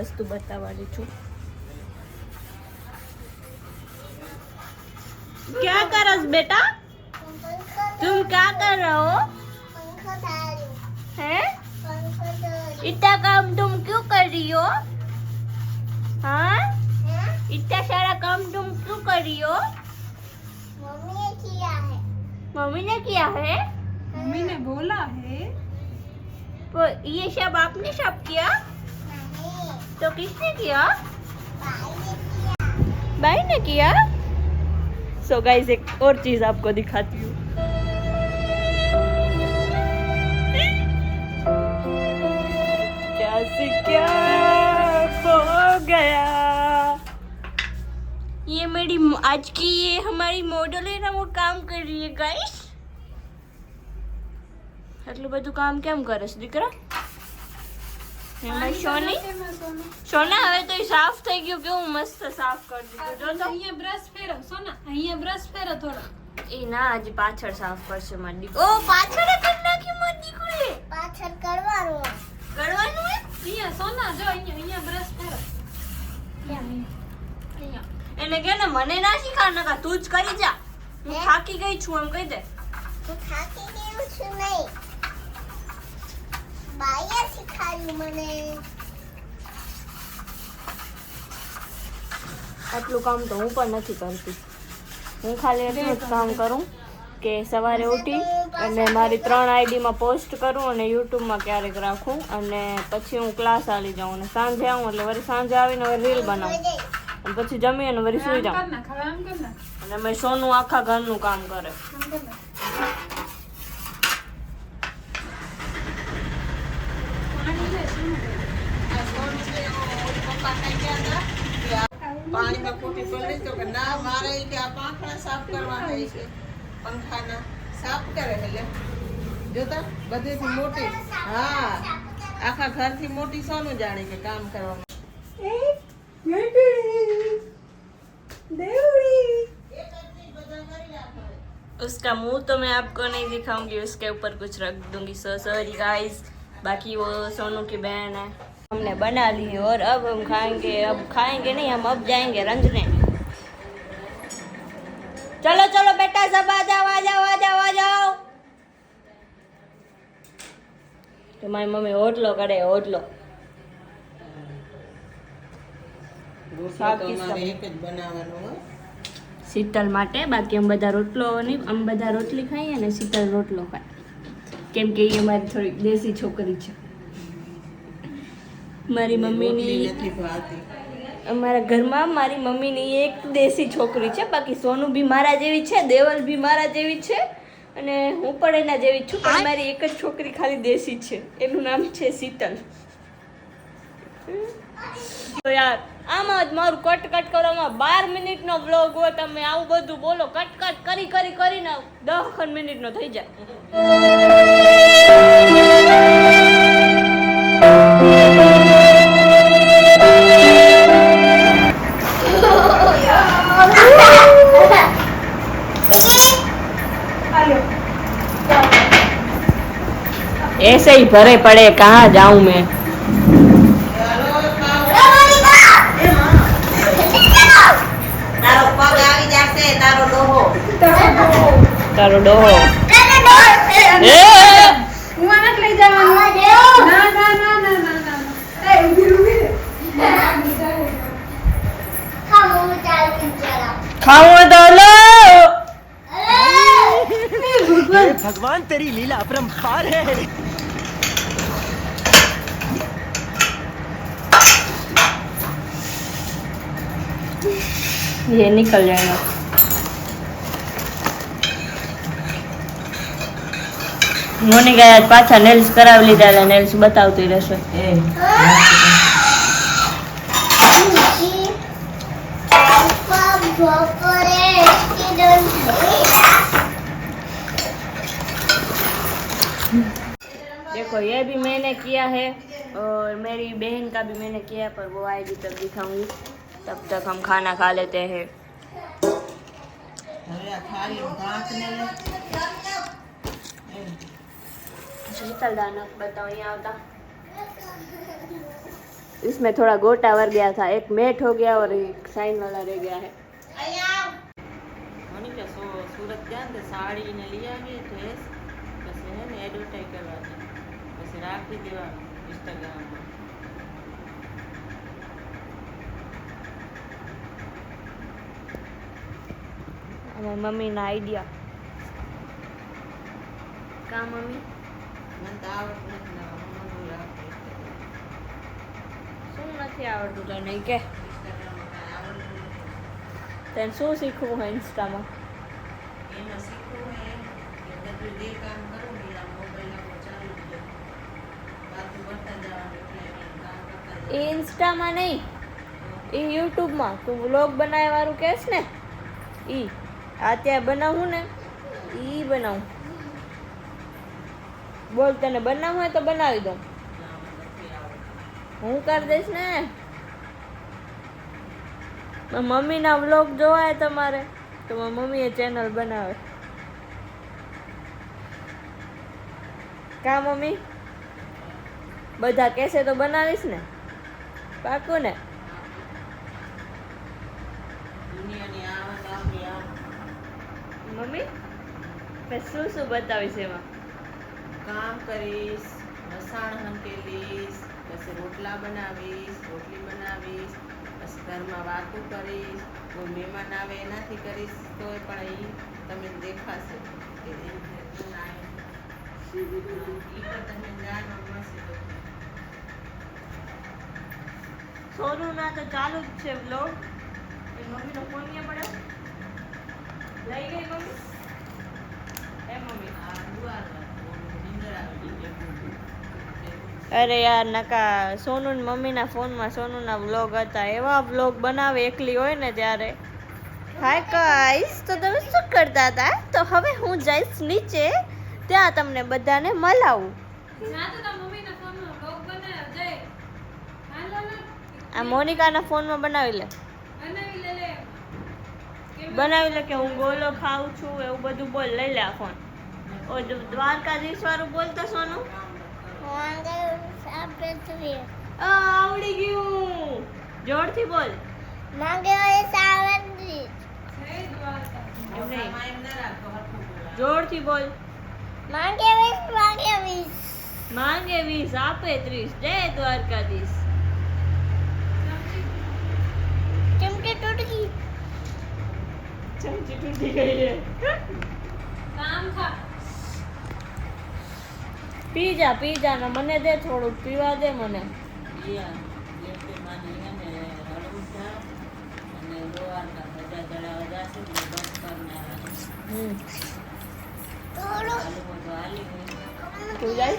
વસ્તુ બતાવવાની છું क्या करस बेटा तुम क्या कर रहे हो हैं इतना काम तुम क्यों कर रही हो हाँ इतना सारा काम तुम क्यों कर रही हो मम्मी ने किया है मम्मी ने बोला है तो ये सब आपने सब किया तो किसने किया भाई ने किया सो गाइस एक और चीज आपको दिखाती हूँ क्या से क्या हो गया ये मेरी आज की ये हमारी मॉडल है ना वो काम कर रही है गाइस આટલું બધું કામ કેમ કરે છે દીકરા એમાં સોની. સોના હવે તો સાફ થઈ ગયું કેવું મસ્ત સાફ કરી દીધું. જો તો. અહીંયા બ્રશ ફેરો સોના અહીંયા બ્રશ ફેરો થોડો. એ ના આજ પાછળ સાફ કરશે મારી દીકરી. ઓ પાછળ કરી નાખી મારી દીકરી પાછળ કરવાનું કરવાનું હે અહીંયા સોના જો અહીંયા અહીંયા બ્રશ ફેરો એટલે એને કે ને મને ના શીખા નકા તું જ કરી જા. હું? થાકી ગઈ છું એમ કહી દે. તું થાકી ગયું છું નહીં બાઈએ મને. આટલું કામ તો હું પણ નથી કરતી. હું ખાલી એટલું જ કામ કરું કે સવારે ઉઠી અને મારી ત્રણ આઈડીમાં પોસ્ટ કરું અને યુટ્યુબમાં ક્યારેક રાખું અને પછી હું ક્લાસ આવી જાઉં અને સાંજે આવું એટલે વળી સાંજે આવીને હવે રીલ બનાવું. અને પછી જમી અને વળી સુઈ જાઉં. અને મેં સોનું આખા ઘરનું કામ કરે આમ કર નાખ પાણી લે પાણીમાં ખોટી પડી તો કે ના મારે ઈ કે આ પાંખડા સાફ કરવાના ઈ કે પંખાના સાફ કરે એટલે જોતા બધેથી મોટી હા આખા ઘરથી મોટી સોનું જાણે કે કામ કરવામાં उसका मुंह तो मैं आपको नहीं दिखाऊंगी उसके ऊपर कुछ रख दूंगी सो सॉरी गाइस बाकी वो सोनू की बहन है हमने बना ली है और अब हम खाएंगे अब खाएंगे नहीं हम अब जाएंगे रंजने चलो चलो बेटा सब आ जाओ आ जाओ आ जाओ आ जाओ તો મારી મમ્મી ઓટલો કરે ઓટલો રોટલો શાક તો કિસ્સા. અમારે એક જ બનાવવાનું હો શીતલ માટે બાકી અમે બધા રોટલો નહીં અમે બધા રોટલી ખાઈએ ને શીતલ રોટલો ખાય કેમ કે એ અમારી થોડી દેશી છોકરી છે મારી મમ્મીની અમારા ઘરમાં મારી મમ્મીની એક દેશી છોકરી છે બાકી સોનું બી મારા જેવી છે દેવલ બી મારા જેવી છે અને હું પણ એના જેવી છું પણ મારી એક જ છોકરી ખાલી દેશી છે એનું નામ છે શીતલ. તો યાર આમાં જ મારું કટ કટ કરવામાં બાર મિનિટનો બ્લોગ હોય તમે આવું બધું બોલો કટ કટ કરી કરી કરીને દસ ખંડ મિનિટનો થઈ જાય. ऐसे ही भरे पड़े कहाँ जाऊं मैं તારો પગ આવી જશે તારો ડોહો તારો ડોહો એ! હું આને લઈ જવાનું ના ये निकल जाएगा મોની ગયા પાછા નેલ્સ કરાવી લીધા એટલે નેલ્સ બતાવતી રહેશે देखो ये भी मैंने किया है और मेरी बहन का भी मैंने किया है पर वो आएगी तब दिखाऊंगी तब तक हम खाना खा लेते हैं હવે આ થાળી ભાતને લે. એમ. શીતલ દાનક બતાવો અહીંયા આવતા इसमें थोड़ा गोटा वर गया था एक मेट हो गया और एक साइन वाला रह गया है મોનિકા સો સુરત ગયા ને તો સાડી ને લઈ આવી ડ્રેસ પછી હે ને એડવર્ટાઈઝ કરવાની પછી રાખી દેવાનું ઇન્સ્ટાગ્રામમાં અને મમ્મીના આઈડિયા કા મમ્મી? શું નથી આવડતું તને? કે તને શું શીખવું હોય ઇન્સ્ટામાં એ ઇન્સ્ટામાં નહીં. એ યુટ્યુબમાં તું વ્લોગ બનાવે વાળું કહેશ ને? ઈ. અત્યારે બનાવું ને એ બનાવું. બોલ તને બનાવવું હોય તો બનાવી દઉં. હું કરી દઈશ ને. મમ્મીના વ્લોગ જોવાય તમારે, તો મમ્મીએ ચેનલ બનાવે. કા મમ્મી? બધા કહેશે તો બનાવીશ ને. પાકું ને? દુનિયાની. મમ્મી મેં શું શું બતાવીશ એમાં કામ કરીશ વસાણ હંકેલીશ પછી રોટલા બનાવીશ રોટલી બનાવીશ પછી ઘરમાં વાતું કરીશ કોઈ મહેમાન આવે એનાથી કરીશ તોય પણ એ તમે દેખાશે કે એ. પણ તમને જાણવા મળશે. સોનું ના તો ચાલુ જ છે બ્લોગ મમ્મીનો ફોન ક્યાં પડ્યો લઈ ગઈ મમ્મી? એ મમ્મી આ નીંદર અરે યાર નકા સોનુ ને મમ્મીના ફોનમાં સોનુના વ્લોગ હતા. એવા વ્લોગ બનાવે એકલી હોય ને ત્યારે. હાય ગાઈસ તો તમે શું કરતા હતા? તો હવે હું જઈશ નીચે ત્યાં તમને બધાને મળાવું ને. આ મોનિકાના ફોનમાં બનાવી લે. બનાવી લે કે હું ગોલો ખાઉં છું એવું બધું બોલ લઈ લે ફોન ઓ દ્વારકાધીશ વાળું બોલતા સોનુ. આવડી ગયું. જોરથી બોલ. માંગે હોય. જોરથી બોલ. માંગે વીસ માંગે વીસ. માંગે વીસ આપે ત્રીસ. જય દ્વારકાધીશ ચમકી તૂટ ગઈ ચમચી તૂટી ગઈ છે. કામ ખા. પી જા પી જા ને મને દે થોડુંક પીવા દે મને. ઈયા, લેફ્ટે માની હે ને હળવું ચા અને લોહારના ધજા ચડાવવા જાશે ને બસ કરીને આવવાનું. હમ થોડું હાલવું તો હાલી ગયું. તું જાય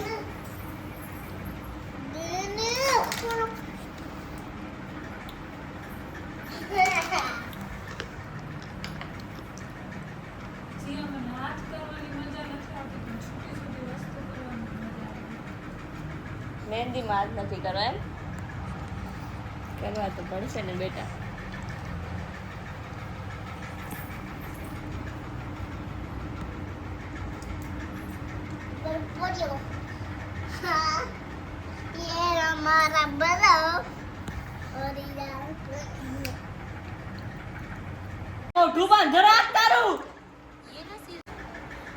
જીઓ મને હાથ કરવાની મજા નથી આવતી પણ છોટી છોટી વસ્તુ કરવાની મજા આવે મહેંદીમાં હાથ નથી કરવા એમ? કરવા તો પડશે ને બેટા. ઢુબાન, જરા તારું.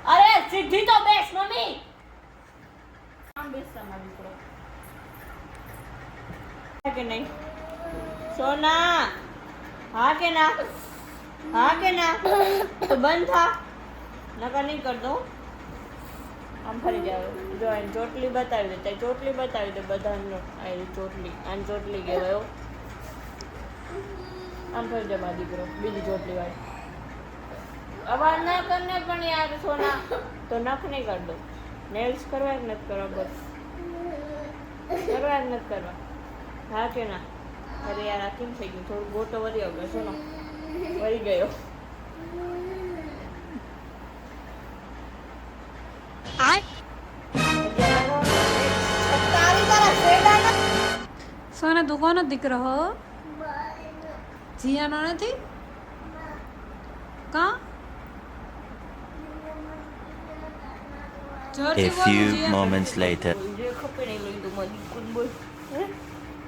અરે સિદ્ધિ તો બેસ, મમ્મી. કે નહીં? સોના, હા કે ના? હા કે ના? તો બંધ થા. નકર નહીં કર દઉં આમ ફરી જાવ જો એને ચોટલી બતાવી દે. ચોટલી બતાવી દે બધાનો. આ ચોટલી. આને ચોટલી કહેવાયો આમ ફરી જા મારો દીકરો. બીજી ચોટલી વાળી અવાજ ના કરને પણ યાર, સોના. તો નખ નહીં કર દો નેલ્સ કરવા કે નથી કરવા, બસ. કરવા કે નથી કરવા. હા કે ના? અરે યાર આ કેમ થઈ ગયું? થોડું ગોટો વધી ગયો સોનો વરી ગયો. સોને તું કોનો દીકરો હો. જીયાનો નથી? કા? A few moments later.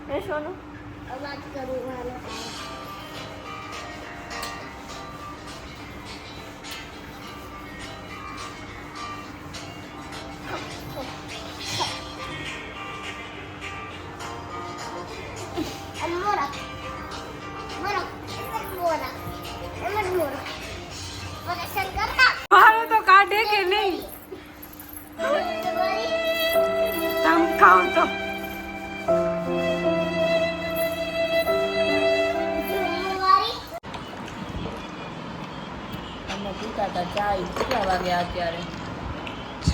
જે ખપે ને એ લઈ દઉં મારી દીકરીને બોલ હે એ સોનું અવાજ કરું હતા ચા કેટલા વાગ્યા અત્યારે? છ.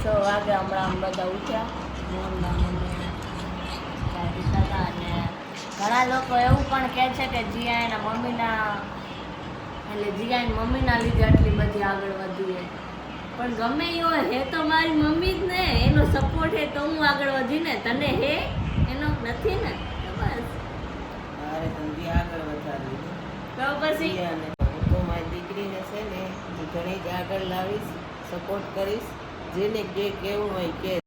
છ વાગે હમણાં આમ બધા ઉઠ્યા. અને ઘણા લોકો એવું પણ કહે છે કે જીયા એના મમ્મીના એટલે જીયા એની મમ્મીના લીધે આટલી બધી આગળ વધી છે પણ ગમે એ હોય હે તો મારી મમ્મી જ ને. એનો સપોર્ટ હે તો હું આગળ વધી ને. તને હે? એનો નથી ને? તો બસ. મારે ધંધી આગળ વધારવી તો પછી મારી દીકરીને છે ને ઘણી જ આગળ લાવીશ સપોર્ટ કરીશ. જેને જે કેવું હોય કે